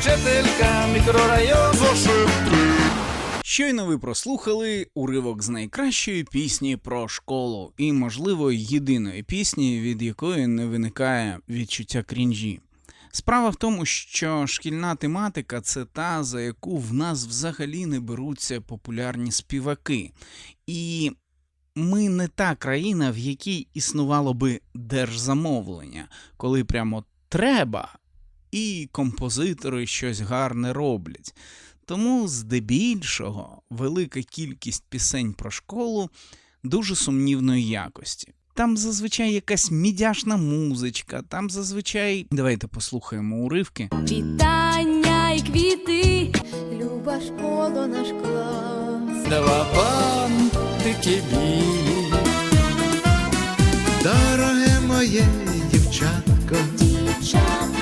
вчителька мікрорайону. Щойно ви прослухали уривок з найкращої пісні про школу, і, можливо, єдиної пісні, від якої не виникає відчуття крінжі. Справа в тому, що шкільна тематика це та, за яку в нас взагалі не беруться популярні співаки. І ми не та країна, в якій існувало би держзамовлення, коли прямо треба, і композитори щось гарне роблять. Тому, здебільшого, велика кількість пісень про школу дуже сумнівної якості. Там зазвичай якась мідяшна музичка, там зазвичай. Давайте послухаємо уривки. Вітання і квіти, люба школа наш клас. Два бантики білі. Дороге моє дівчатко, Дівчатко,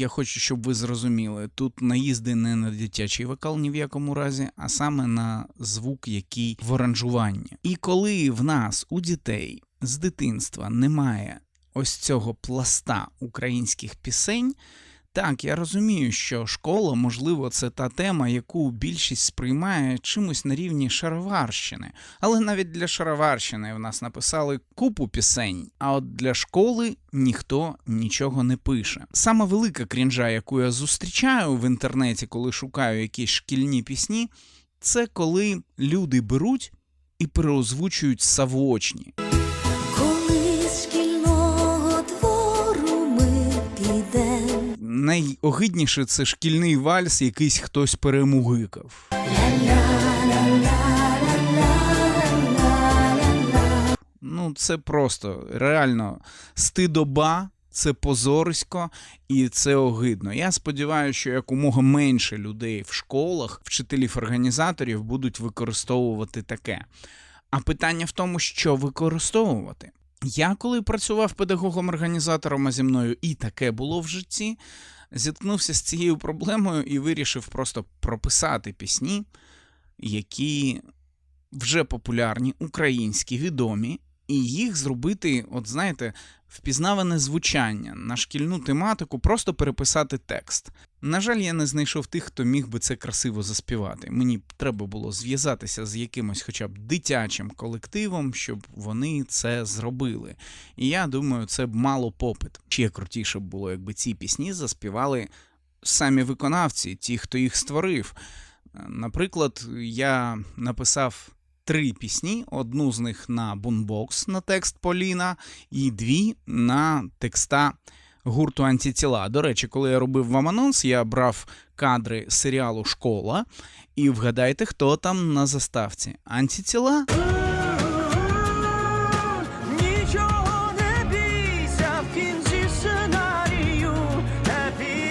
я хочу, щоб ви зрозуміли, тут наїзди не на дитячий вокал ні в якому разі, а саме на звук, який в оранжуванні. І коли в нас у дітей з дитинства немає ось цього пласта українських пісень. Так, я розумію, що школа, можливо, це та тема, яку більшість сприймає чимось на рівні шароварщини. Але навіть для шароварщини в нас написали купу пісень, а от для школи ніхто нічого не пише. Саме велика крінжа, яку я зустрічаю в інтернеті, коли шукаю якісь шкільні пісні, це коли люди беруть і переозвучують савочні. Найогидніше це шкільний вальс, якийсь хтось перемугикав. Ну, це просто реально стидоба, це позорисько і це огидно. Я сподіваюся, що якомога менше людей в школах, вчителів-організаторів будуть використовувати таке. А питання в тому, що використовувати. Я коли працював педагогом-організатором, а зі мною і таке було в житті, зіткнувся з цією проблемою і вирішив просто прописати пісні, які вже популярні, українські, відомі, і їх зробити, от знаєте, впізнаване звучання на шкільну тематику, просто переписати текст. На жаль, я не знайшов тих, хто міг би це красиво заспівати. Мені треба було зв'язатися з якимось хоча б дитячим колективом, щоб вони це зробили. І я думаю, це б мало попит. Ще крутіше б було, якби ці пісні заспівали самі виконавці, ті, хто їх створив. Наприклад, я написав три пісні: одну з них на бунбокс на текст Поліна, і дві на текста гурту Антитіла. До речі, коли я робив вам анонс, я брав кадри серіалу Школа. І вгадайте, хто там на заставці? Happy.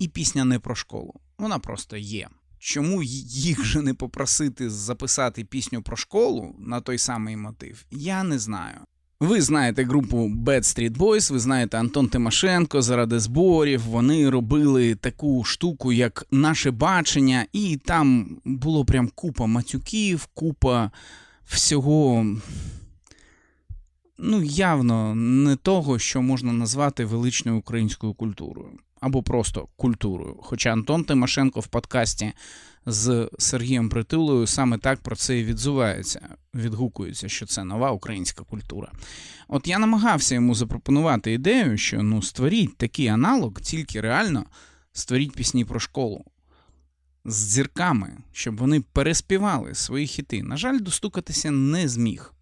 І пісня не про школу. Вона просто є. Чому їх же не попросити записати пісню про школу на той самий мотив, я не знаю. Ви знаєте групу Bad Street Boys, ви знаєте Антон Тимошенко заради зборів. Вони робили таку штуку, як наше бачення, і там було прям купа матюків, купа всього. Ну, явно не того, що можна назвати величною українською культурою або просто культурою. Хоча Антон Тимошенко в подкасті з Сергієм Притулою саме так про це і відзувається, відгукується, що це нова українська культура. От я намагався йому запропонувати ідею, що ну створіть такий аналог, тільки реально створіть пісні про школу. З зірками, щоб вони переспівали свої хіти. На жаль, достукатися не зміг.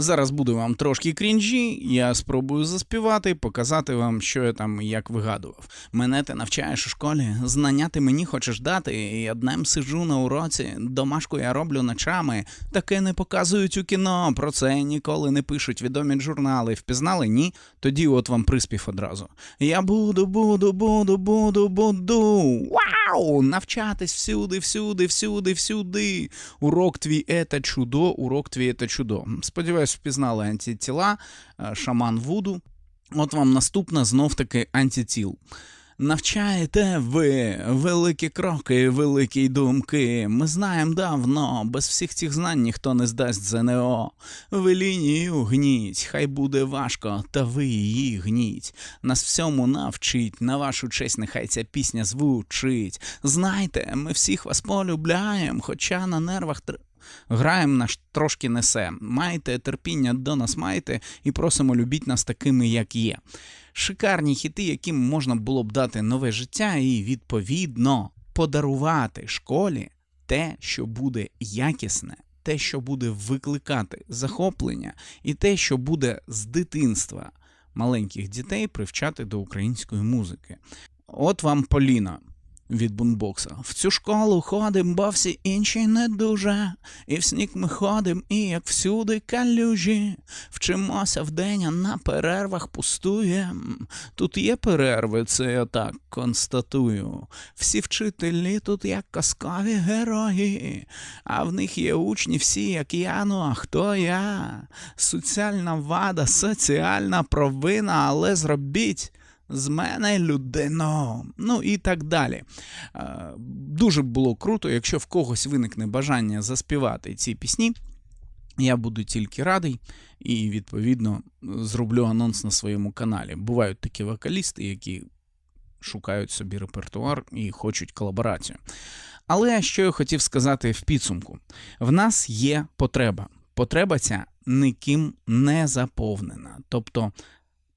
Зараз буде вам трошки крінжі, я спробую заспівати, показати вам, що я там як вигадував. Мене ти навчаєш у школі, знання ти мені хочеш дати, я днем сиджу на уроці, домашку я роблю ночами. Таке не показують у кіно, про це ніколи не пишуть відомі журнали. Впізнали? Ні? Тоді от вам приспів одразу. Я буду, буду, буду, буду, буду. Вау! Навчатись всюди, всюди, всюди, всюди. Урок твій ета чудо, урок твій ета чудо. Сподіваюсь, впізнали антитіла, е, шаман Вуду. От вам наступна знов таки антитіл. Навчаєте ви великі кроки, великі думки. Ми знаємо давно, без всіх цих знань ніхто не здасть ЗНО. Ви лінію гніть, хай буде важко, та ви її гніть. Нас всьому навчить, на вашу честь нехай ця пісня звучить. Знайте, ми всіх вас полюбляємо, хоча на нервах тр... Граєм наш трошки несе. Майте терпіння до нас майте і просимо любіть нас такими, як є. Шикарні хіти, яким можна було б дати нове життя, і відповідно подарувати школі те, що буде якісне, те, що буде викликати захоплення, і те, що буде з дитинства маленьких дітей привчати до української музики. От вам Поліна від бунбокса. В цю школу ходим, бо всі інші не дуже. І в сніг ми ходим, і як всюди калюжі. Вчимося вдень, а на перервах пустуєм. Тут є перерви, це я так констатую. Всі вчителі тут як казкові герої, а в них є учні всі, як я, ну а хто я? Соціальна вада, соціальна провина, але зробіть з мене людину. Ну і так далі. Е, Дуже було круто, якщо в когось виникне бажання заспівати ці пісні. Я буду тільки радий і, відповідно, зроблю анонс на своєму каналі. Бувають такі вокалісти, які шукають собі репертуар і хочуть колаборацію. Але що я хотів сказати в підсумку: в нас є потреба. Потреба ця ніким не заповнена. Тобто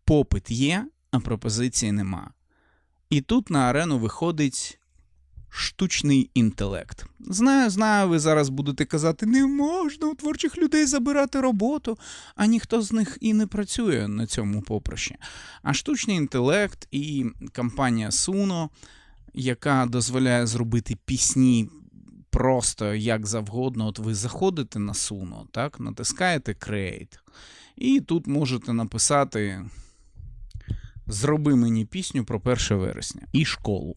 попит є, а пропозиції нема. І тут на арену виходить штучний інтелект. Знаю, знаю, ви зараз будете казати, не можна у творчих людей забирати роботу, а ніхто з них і не працює на цьому поприщі. А штучний інтелект і компанія Suno, яка дозволяє зробити пісні просто як завгодно. От ви заходите на Suno, так, натискаєте Create, і тут можете написати зроби мені пісню про 1 вересня і школу.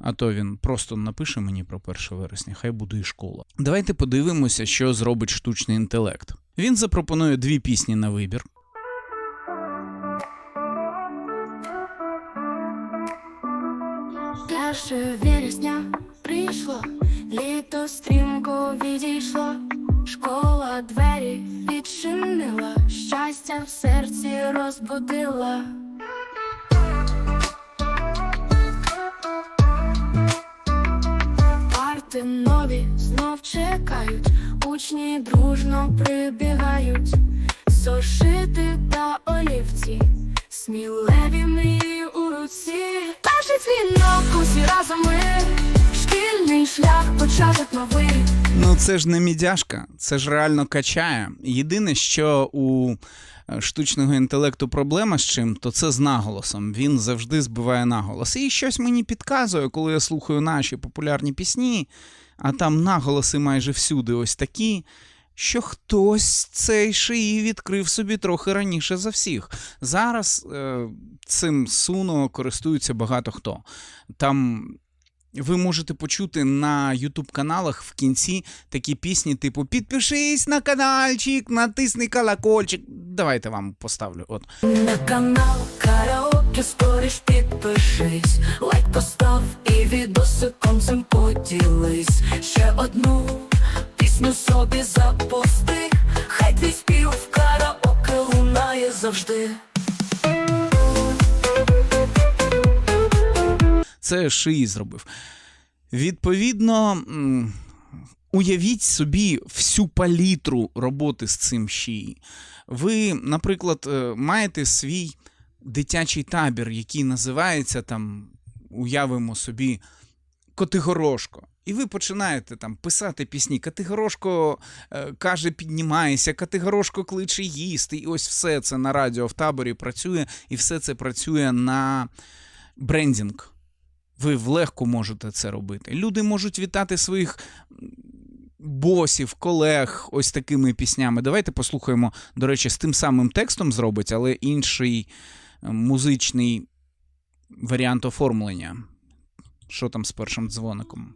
А то він просто напише мені про 1 вересня, хай буде і школа. Давайте подивимося, що зробить штучний інтелект. Він запропонує дві пісні на вибір. Перше вересня прийшло, літо стрімко відійшло, школа двері відчинила, щастя в серці розбудила. Парти нові знов чекають, учні дружно прибігають, сошити та олівці, сміливі мрії у руці. Перший дзвінок усі разом ми, шкільний шлях початок новий. Ну, це ж не мідяшка, це ж реально качає. Єдине, що у штучного інтелекту проблема з чим, то це з наголосом. Він завжди збиває наголос. І щось мені підказує, коли я слухаю наші популярні пісні, а там наголоси майже всюди ось такі. Що хтось цей шиї відкрив собі трохи раніше за всіх. Зараз е, цим суно користується багато хто. Там ви можете почути на Ютуб каналах в кінці такі пісні, типу Підпишись на каналчик, натисни колокольчик. Давайте вам поставлю. От. На канал Караоке скоріш підпишись, лайк постав і відосиком цим поділись. Ще одну пісню собі запусти, хай твій спів в караоке лунає завжди. Це шиї зробив. Відповідно, уявіть собі всю палітру роботи з цим шиї. Ви, наприклад, е, маєте свій дитячий табір, який називається там, уявимо собі, Котигорошко. І ви починаєте там писати пісні. Категорошко е, каже, піднімайся, Категорошко кличе їсти. І ось все це на радіо в таборі працює, і все це працює на брендінг. Ви легко можете це робити. Люди можуть вітати своїх босів, колег ось такими піснями. Давайте послухаємо, до речі, з тим самим текстом зробить, але інший е, музичний варіант оформлення. Що там з першим дзвоником?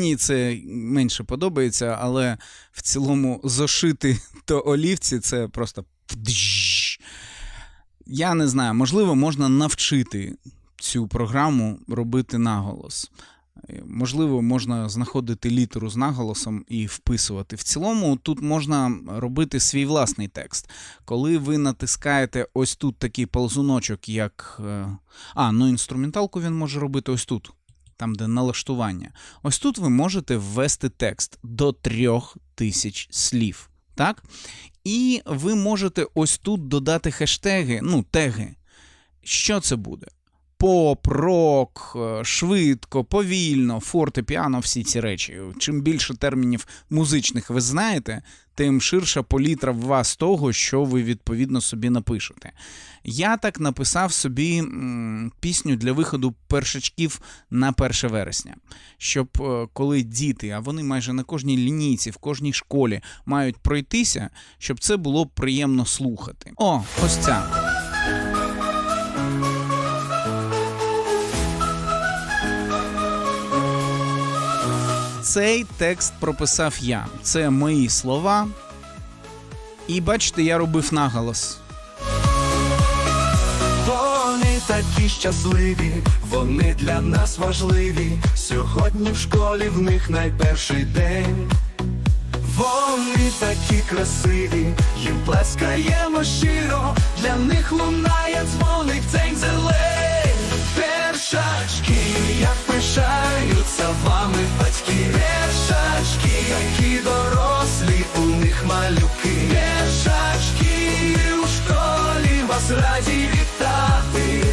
Мені це менше подобається, але в цілому зошити то олівці це просто. Я не знаю, можливо, можна навчити цю програму робити наголос. Е, Можливо, можна знаходити літеру з наголосом і вписувати. В цілому тут можна робити свій власний текст. Коли ви натискаєте ось тут такий ползуночок, як. е, А, ну інструменталку він може робити ось тут, там, де налаштування. Ось тут ви можете ввести текст до трьох тисяч слів. Так? І ви можете ось тут додати хештеги, ну, теги. Що це буде? Поп, рок, е, швидко, повільно, фортепіано, всі ці речі. Чим більше термінів музичних ви знаєте, тим ширша політра в вас того, що ви відповідно собі напишете. Я так написав собі пісню для виходу першачків на 1 вересня, щоб е, коли діти, а вони майже на кожній лінійці, в кожній школі мають пройтися, щоб це було приємно слухати. О, ось ця. Цей текст прописав я. Це мої слова. І бачите, я робив наголос. Вони такі щасливі, вони для нас важливі. Сьогодні в школі в них найперший день. Вони такі красиві, їм плескаємо щиро, для них лунає дзвоник дзень зелень. Першачки, як пишаються вами батьки. Першачки, такі дорослі, у них малюки. Першачки, у школі вас раді вітати.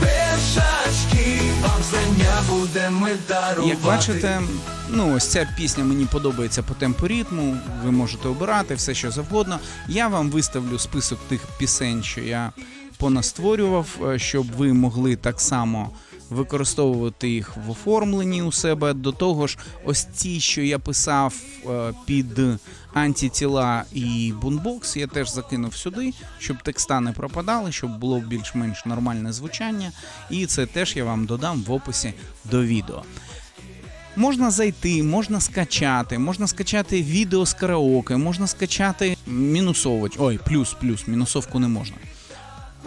Першачки, вам знання будемо дарувати. Як бачите, ну ось ця пісня мені подобається по темпу ритму. Ви можете обирати все, що завгодно. Я вам виставлю список тих пісень, що я понастворював, е, щоб ви могли так само використовувати їх в оформленні у себе. До того ж, ось ці, що я писав е, під антитіла і бунбокс, я теж закинув сюди, щоб текста не пропадали, щоб було більш-менш нормальне звучання. І це теж я вам додам в описі до відео. Можна зайти, можна скачати, можна скачати відео з караоке, можна скачати мінусовувач. Ой, плюс, плюс, мінусовку не можна.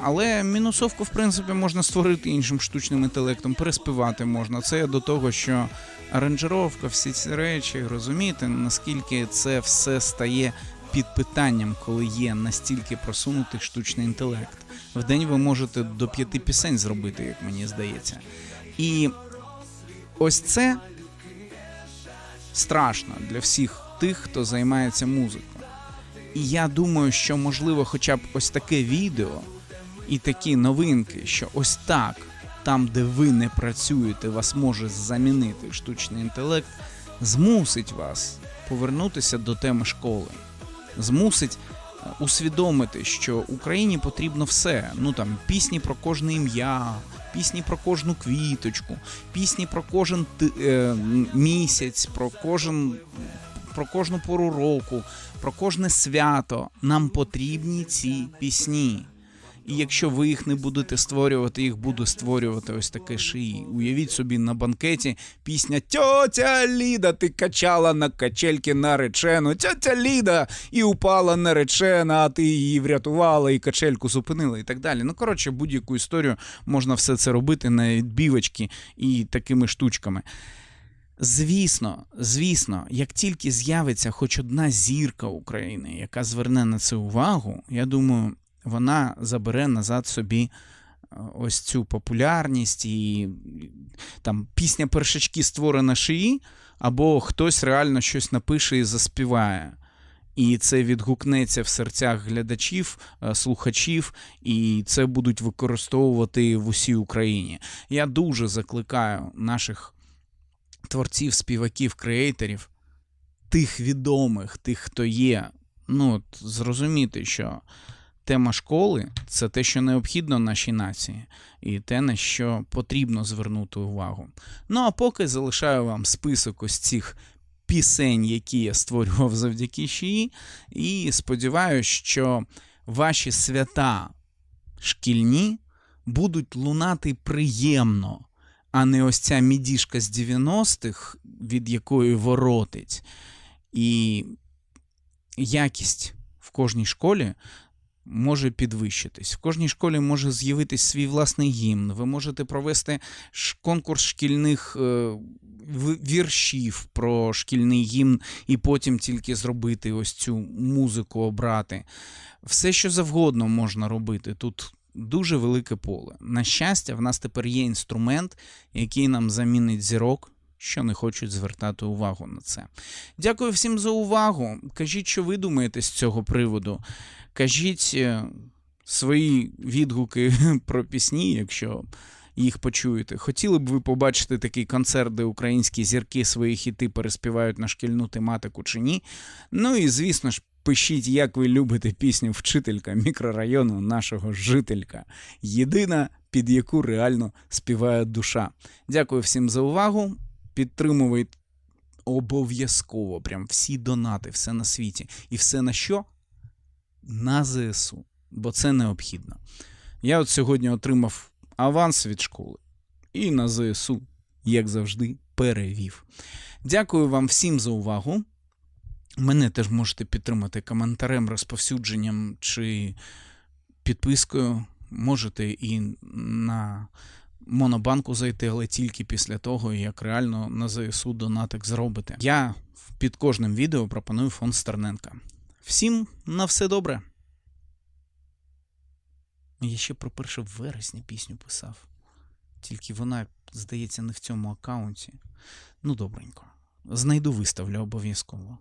Але мінусовку, в принципі, можна створити іншим штучним інтелектом, переспівати можна. Це до того, що аранжировка, всі ці речі, розумієте, наскільки це все стає під питанням, коли є настільки просунутий штучний інтелект. В день ви можете до п'яти пісень зробити, як мені здається. І ось це страшно для всіх тих, хто займається музикою. І я думаю, що можливо, хоча б ось таке відео і такі новинки, що ось так, там, де ви не працюєте, вас може замінити штучний інтелект, змусить вас повернутися до теми школи, змусить е, усвідомити, що Україні потрібно все. Ну там пісні про кожне ім'я, пісні про кожну квіточку, пісні про кожен е, місяць, про кожен. Про кожну пору року, про кожне свято нам потрібні ці пісні. І якщо ви їх не будете створювати, їх буде створювати ось таке шиї. Уявіть собі на банкеті пісня Тьотя Ліда, ти качала на качельки наречену. Тьотя Ліда і упала наречена, а ти її врятувала і качельку зупинила, і так далі. Ну коротше, будь-яку історію можна все це робити на відбівочки і такими штучками. Звісно, звісно, як тільки з'явиться хоч одна зірка України, яка зверне на це увагу, я думаю, вона забере назад собі е, ось цю популярність і там пісня першачки створена шиї, або хтось реально щось напише і заспіває. І це відгукнеться в серцях глядачів, е, слухачів, і це будуть використовувати в усій Україні. Я дуже закликаю наших творців, співаків, креаторів, тих відомих, тих, хто є. Ну, от, зрозуміти, що тема школи це те, що необхідно нашій нації, і те, на що потрібно звернути увагу. Ну а поки залишаю вам список ось цих пісень, які я створював завдяки ШІІ, і сподіваюся, що ваші свята шкільні будуть лунати приємно, а не ось ця мідішка з 90-х, від якої воротить. І якість в кожній школі може підвищитись. В кожній школі може з'явитись свій власний гімн. Ви можете провести конкурс шкільних е, віршів про шкільний гімн і потім тільки зробити ось цю музику обрати. Все, що завгодно можна робити. Тут дуже велике поле. На щастя, в нас тепер є інструмент, який нам замінить зірок. Що не хочуть звертати увагу на це. Дякую всім за увагу. Кажіть, що ви думаєте з цього приводу. Кажіть е, свої відгуки про пісні, якщо їх почуєте. Хотіли б ви побачити такий концерт, де українські зірки свої хіти переспівають на шкільну тематику чи ні? Ну і звісно ж, пишіть, як ви любите пісню Вчителька мікрорайону нашого жителька. Єдина, під яку реально співає душа. Дякую всім за увагу. Підтримуйте обов'язково прям всі донати, все на світі. І все на що? На ЗСУ. Бо це необхідно. Я от сьогодні отримав аванс від школи і на ЗСУ, як завжди, перевів. Дякую вам всім за увагу. Мене теж можете підтримати коментарем, розповсюдженням чи підпискою. Можете і на Монобанку зайти, але тільки після того, як реально на ЗСУ донатик зробите. Я під кожним відео пропоную фонд Стерненка. Всім на все добре. Я ще про 1 вересня пісню писав. Тільки вона, здається, не в цьому аккаунті. Ну, добренько. Знайду, виставлю обов'язково.